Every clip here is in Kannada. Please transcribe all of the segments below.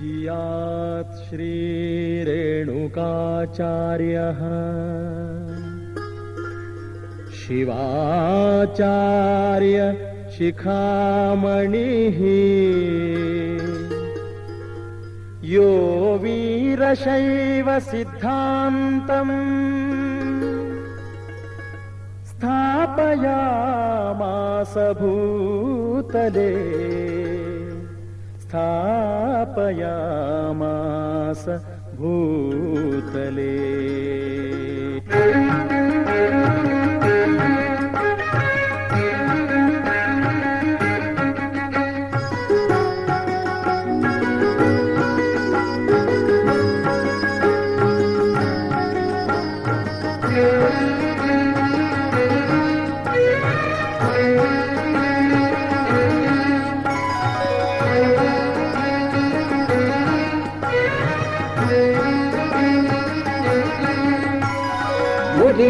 श्रीरेणुकाचार्यः। शिवाचार्य शिखामणिः। यो वीरशैव सिद्धान्तम्। स्थापयामास भूतले स्थापयामास भूतले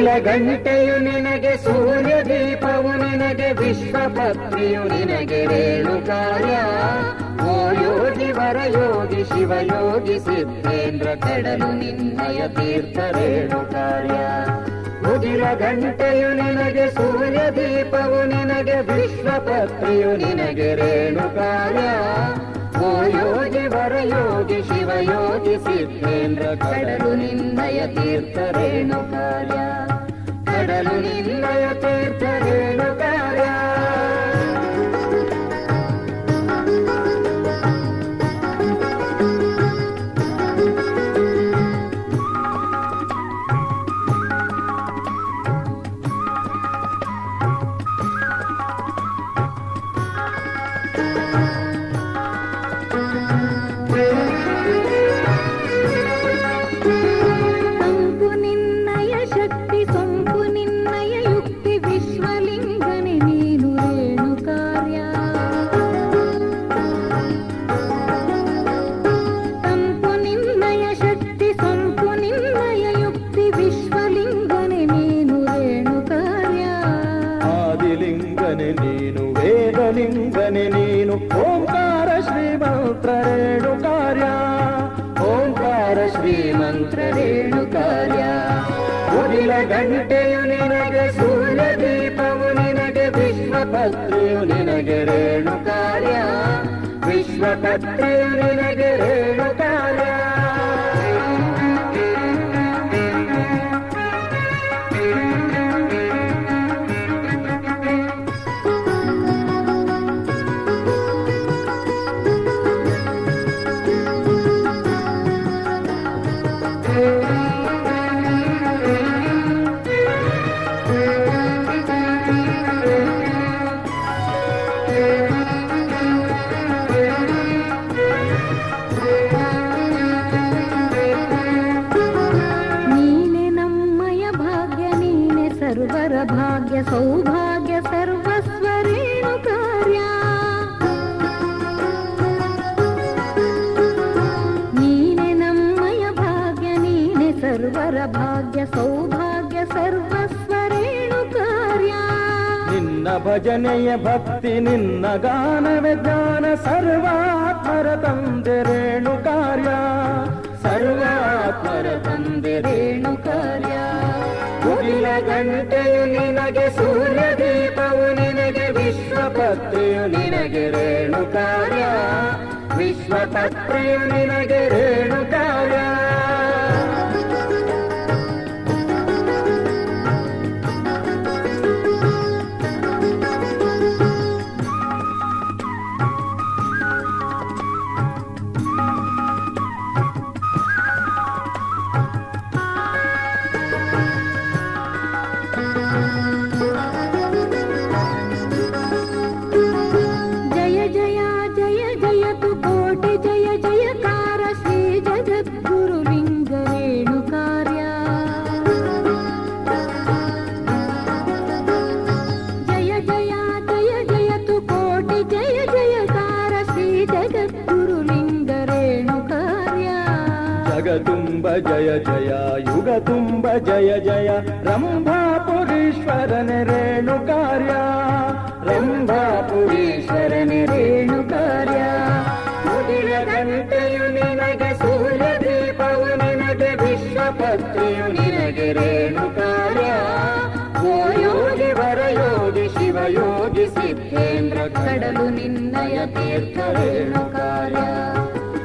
ಮುಗಿಲ ಗಂಟೆಯು ನಿನಗೆ ಸೂರ್ಯ ದೀಪವು ನಿನಗೆ ವಿಶ್ವಪತ್ನಿಯು ನಿನಗೆ ರೇಣು ಕಾರ್ಯ ಓ ಯೋಗಿ ವರ ಯೋಗಿ ಶಿವಯೋಗಿ ಸಿದ್ಧೇಂದ್ರ ಕಡಲು ನಿನ್ನಯ ತೀರ್ಥ ರೇಣು ಕಾರ್ಯ ಮುಗಿಲ ಗಂಟೆಯು ನಿನಗೆ ಸೂರ್ಯ ದೀಪವು ನಿನಗೆ ವಿಶ್ವಪತ್ನಿಯು ನಿನಗೆ ರೇಣು ಕಾರ್ಯ ಓ ಯೋಗಿ ವರ ಯೋಗಿ ಶಿವಯೋಗಿ ಸಿದ್ಧೇಂದ್ರ ಕಡಲು ನಿನ್ನಯ ತೀರ್ಥ ರೇಣು ಕಾರ್ಯ ಕಡಲು ನಿನ್ನಯ ಆದಿಲಿಂಗನೆ ನೀನು ವೇದಲಿಂಗನೆ ನೀನು, ಓಂಕಾರ ಶ್ರೀಮಂತ್ರ ರೇಣು ಕಾರ್ಯ. ಓಂಕಾರ ಶ್ರೀಮಂತ್ರ ರೇಣು ಕಾರ್ಯ. ಉರಿಲ ಗಂಟೆಯು ನಿನಗೆ ಸೂರ್ಯ ದೀಪವು ನಿನಗೆ ವಿಶ್ವಪತ್ರಿಯು ನಿನಗೆ ರೇಣು ಕಾರ್ಯ ವಿಶ್ವಪತ್ರಿಯು ನಿನಗೆ ರೇಣು ಭಾಗ್ಯ ಸೌಭಾಗ್ಯ ಸರ್ವಸ್ವರೇಣು ಕಾರ್ಯ ನಿನ್ನ ಭಜನೆಯ ಭಕ್ತಿ ನಿನ್ನ ಗಾನವೇ ಜ್ಞಾನ ಸರ್ವಾತ್ಮರ ತಂದೆ ರೇಣು ಕಾರ್ಯ ಸರ್ವಾತ್ಮರ ತಂದೆ ರೇಣು ಕಾರ್ಯ ಮುಗಿಲ ಗಂಟೆಯು ನಿನಗೆ ಸೂರ್ಯ ದೀಪವು ನಿನಗೆ ವಿಶ್ವಪತ್ರಿಯು ನಿನಗೆ ರೇಣು ಕಾರ್ಯ ವಿಶ್ವಪತ್ರಿಯು ನಿನಗೆ ರೇಣು ಜಯ ಜಯ ಯುಗ ತುಂಬ ಜಯ ಜಯ ರಂಭಾಪುರೀಶ್ವರನ ರೇಣು ಕಾರ್ಯ. ರಂಭಾಪುರೀಶ್ವರನ ರೇಣು ಕಾರ್ಯ. ಮುಗಿಲ ಗಂಟೆಯು ವಿಶ್ವಪತ್ರಿಯು ನಿನಗೆ ರೇಣು ಕಾರ್ಯ. ಓ ಯೋಗಿ ವರಯೋಗಿ ಶಿವಯೋಗಿ ಸಿದ್ಧೇಂದ್ರ ಕಡಲು ನಿನ್ನಯ ತೀರ್ಥ ರೇಣು ಕಾರ್ಯ.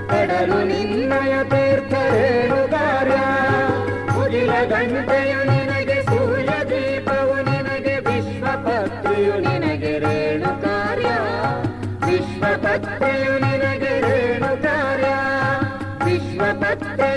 ಕಡಲು ನಿನ್ನಯ ತೀರ್ಥ ಕವಿತೆಯು ನಿನಗೆ ಸೂರ್ಯ ದೀಪವು ನಿನಗೆ ವಿಶ್ವಪತ್ರಿಯು ನಿನಗೆ ರೇಣು ಕಾರ್ಯ ವಿಶ್ವಪತ್ರಿಯು ನಿನಗೆ ರೇಣು ಕಾರ್ಯ ವಿಶ್ವಪತ್ರಿ